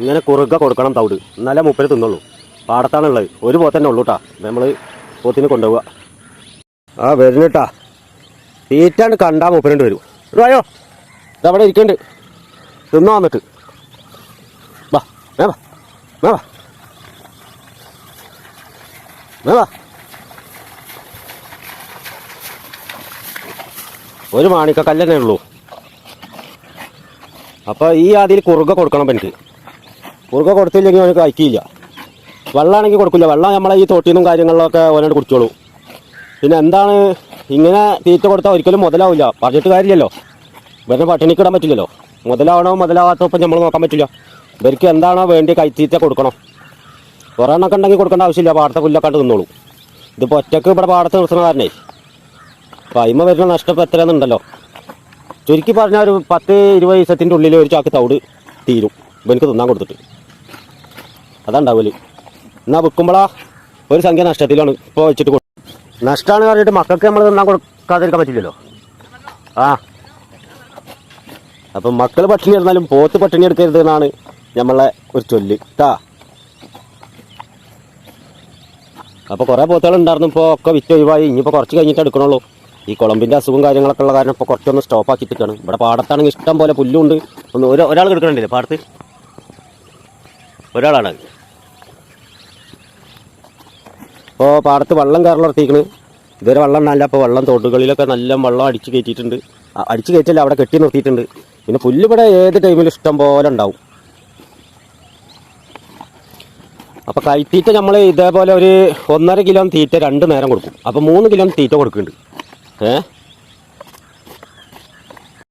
ഇങ്ങനെ കുറുക കൊടുക്കണം തവിട്. എന്നാലേ മുപ്പര് തിന്നുള്ളൂ. പാടത്താണുള്ളത്. ഒരു പോത്തന്നെ ഉള്ളൂ കേട്ടാ നമ്മൾ പോത്തിന് കൊണ്ടുപോവുക. ആ വരുന്നിട്ടാ തീറ്റാണ്ട് കണ്ടാ മുപ്പരണ്ട് വരും. ഇതായോ ഇതവിടെ ഇരിക്കണ്ട്. തിന്നോ വന്നിട്ട് വേ വാ വേ. വാ ഒരു മാണിക്കക്കല്ലേ ഉള്ളൂ. അപ്പോൾ ഈ ആദ്യം കുറുക കൊടുക്കണം എനിക്ക്. കുറുക കൊടുത്തില്ലെങ്കിൽ അവന് കഴിക്കില്ല. വെള്ളമാണെങ്കിൽ കൊടുക്കില്ല. വെള്ളം നമ്മളെ ഈ തോട്ടിന്നും കാര്യങ്ങളിലൊക്കെ ഓനോട് കുടിച്ചോളൂ. പിന്നെ എന്താണ്? ഇങ്ങനെ തീറ്റ കൊടുത്താൽ ഒരിക്കലും മുതലാവില്ല. പറഞ്ഞിട്ട് കാര്യമില്ലല്ലോ ഇവരുടെ പട്ടിണിക്ക് ഇടാൻ പറ്റില്ലല്ലോ. മുതലാവണോ മുതലാവാത്തപ്പം നമ്മൾ നോക്കാൻ പറ്റില്ല. ഇവർക്ക് എന്താണോ വേണ്ടി കൈത്തീറ്റ കൊടുക്കണം. കുറേ എണ്ണൊക്കെ ഉണ്ടെങ്കിൽ കൊടുക്കേണ്ട ആവശ്യമില്ല. പാടത്തെ പുല്ലൊക്കെ കണ്ട് തിന്നോളൂ. ഇതിപ്പോൾ ഒറ്റയ്ക്ക് ഇവിടെ പാടത്ത് നിർത്തുന്ന കാരണേ. അപ്പം അയിമ വരുന്ന നഷ്ടം എത്രയാണെന്നുണ്ടല്ലോ ചുരുക്കി പറഞ്ഞാൽ ഒരു പത്ത് ഇരുപത് ദിവസത്തിന്റെ ഉള്ളിൽ ഒരു ചാക്ക് തവിട് തീരും. ഇവനക്ക് തിന്നാൻ കൊടുത്തിട്ട്. അതുണ്ടാവൽ. എന്നാൽ വിൽക്കുമ്പോഴാ ഒരു സംഖ്യ നഷ്ടത്തിലാണ് ഇപ്പോൾ വെച്ചിട്ട് നഷ്ടമാണ് പറഞ്ഞിട്ട് മക്കൾക്ക് നമ്മൾ തിന്നാൻ കൊടുക്കാതിരിക്കാൻ പറ്റില്ലല്ലോ. ആ. അപ്പം മക്കൾ പട്ടിണി എടുത്താലും പോത്ത് പട്ടിണി എടുക്കരുത് എന്നാണ് നമ്മളെ ഒരു ചൊല്ല്. കേട്ടാ അപ്പോൾ കുറേ പോത്തുകൾ ഉണ്ടായിരുന്നു ഇപ്പോൾ ഒക്കെ വിറ്റ് ഒഴിവായി. ഇനിയിപ്പോൾ കുറച്ച് കഴിഞ്ഞിട്ട് എടുക്കണുള്ളൂ. ഈ കുളമ്പിന്റെ അസുഖം കാര്യങ്ങളൊക്കെ ഉള്ള കാരണം ഇപ്പോൾ കുറച്ചൊന്ന് സ്റ്റോപ്പ് ആക്കി ആക്കിയിട്ടാണ് ഇവിടെ പാടത്താണെങ്കിൽ ഇഷ്ടം പോലെ പുല്ലുണ്ട്. ഒന്ന് ഒരു ഒരാൾ എടുക്കണില്ലേ പാടത്ത്? ഒരാളാണ്. ഇപ്പോൾ പാടത്ത് വെള്ളം കയറലർത്തിക്കണ് ഇതുവരെ വെള്ളം ഉണ്ടാവില്ല അപ്പോൾ വെള്ളം തോട്ടുകളിലൊക്കെ നല്ല വെള്ളം അടിച്ച് കയറ്റിയിട്ടുണ്ട്. അടിച്ച് കയറ്റില്ല അവിടെ കെട്ടി നിർത്തിയിട്ടുണ്ട്. പിന്നെ പുല്ല് ഇവിടെ ഏത് ടൈമിലും ഇഷ്ടം പോലെ ഉണ്ടാവും. അപ്പോൾ കൈത്തീറ്റ നമ്മൾ ഇതേപോലെ ഒരു ഒന്നര കിലോ തീറ്റ രണ്ട് നേരം കൊടുക്കും. അപ്പോൾ മൂന്ന് കിലോ തീറ്റ കൊടുക്കുന്നുണ്ട്. ഏ?